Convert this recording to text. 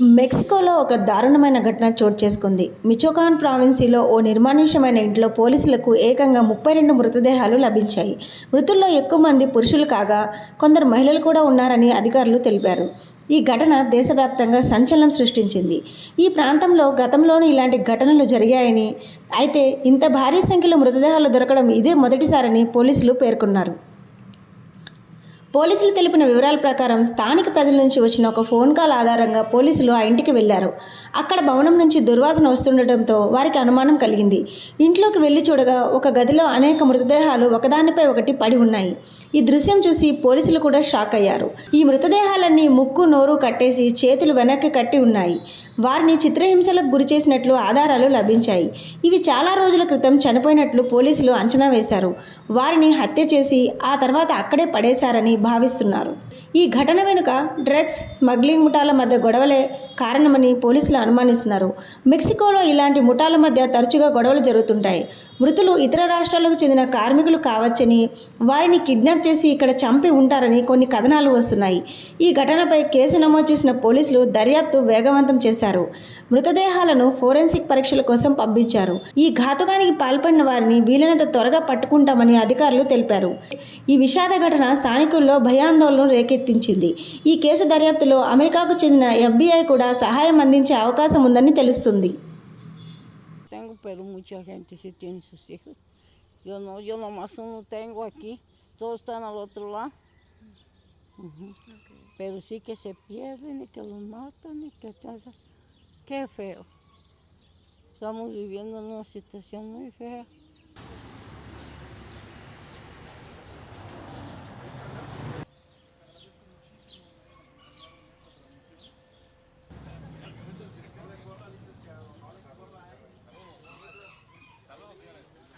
మెక్సికోలో ఒక దారుణమైన ఘటన చోటు చేసుకుంది. మిచోకాన్ ప్రావిన్సీలో ఓ నిర్మానుష్యమైన ఇంట్లో పోలీసులకు ఏకంగా ముప్పై రెండు మృతదేహాలు లభించాయి. మృతుల్లో ఎక్కువ మంది పురుషులు కాగా కొందరు మహిళలు కూడా ఉన్నారని అధికారులు తెలిపారు. ఈ ఘటన దేశవ్యాప్తంగా సంచలనం సృష్టించింది. ఈ ప్రాంతంలో గతంలోనూ ఇలాంటి ఘటనలు జరిగాయని అయితే ఇంత భారీ సంఖ్యలో మృతదేహాలు దొరకడం ఇదే మొదటిసారని పోలీసులు పేర్కొన్నారు. పోలీసులు తెలిపిన వివరాల ప్రకారం స్థానిక ప్రజల నుంచి వచ్చిన ఒక ఫోన్ కాల్ ఆధారంగా పోలీసులు ఆ ఇంటికి వెళ్ళారు అక్కడ భవనం నుంచి దుర్వాసన వస్తుండటంతో వారికి అనుమానం కలిగింది. ఇంట్లోకి వెళ్ళి చూడగా ఒక గదిలో అనేక మృతదేహాలు ఒకదానిపై ఒకటి పడి ఉన్నాయి. ఈ దృశ్యం చూసి పోలీసులు కూడా షాక్ అయ్యారు. ఈ మృతదేహాలన్నీ ముక్కు నోరు కట్టేసి చేతులు వెనక్కి కట్టి ఉన్నాయి. వారిని చిత్రహింసలకు గురి చేసినట్లు ఆధారాలు లభించాయి. ఇవి చాలా రోజుల క్రితం చనిపోయినట్లు పోలీసులు అంచనా వేశారు. వారిని హత్య చేసి ఆ తర్వాత అక్కడే పడేశారని భావిస్తున్నారు. ఈ ఘటన వెనుక డ్రగ్స్ స్మగ్లింగ్ ముఠాల మధ్య గొడవలే కారణమని పోలీసులు అనుమానిస్తున్నారు. మెక్సికోలో ఇలాంటి ముఠాల మధ్య తరచుగా గొడవలు జరుగుతుంటాయి. మృతులు ఇతర రాష్ట్రాలకు చెందిన కార్మికులు కావచ్చని వారిని కిడ్నాప్ చేసి ఇక్కడ చంపి ఉంటారని కొన్ని కథనాలు వస్తున్నాయి. ఈ ఘటనపై కేసు నమోదు చేసిన పోలీసులు దర్యాప్తు వేగవంతం చేశారు. మృతదేహాలను ఫోరెన్సిక్ పరీక్షల కోసం పంపించారు. ఈ ఘాతుకానికి పాల్పడిన వారిని వీలైనంత త్వరగా పట్టుకుంటామని అధికారులు తెలిపారు. ఈ విషాద ఘటన స్థానికుల్లో భయాందోళన రేకెత్తించింది. ఈ కేసు దర్యాప్తులో అమెరికాకు చెందిన ఎఫ్బీఐ కూడా సహాయం అందించే అవకాశం ఉందని తెలుస్తుంది. Pero mucha gente sí tiene sus hijos. Yo no, yo nomás uno tengo aquí, todos están al otro lado. Pero sí que se pierden y que los matan y que. Qué feo. Estamos viviendo en una situación muy fea.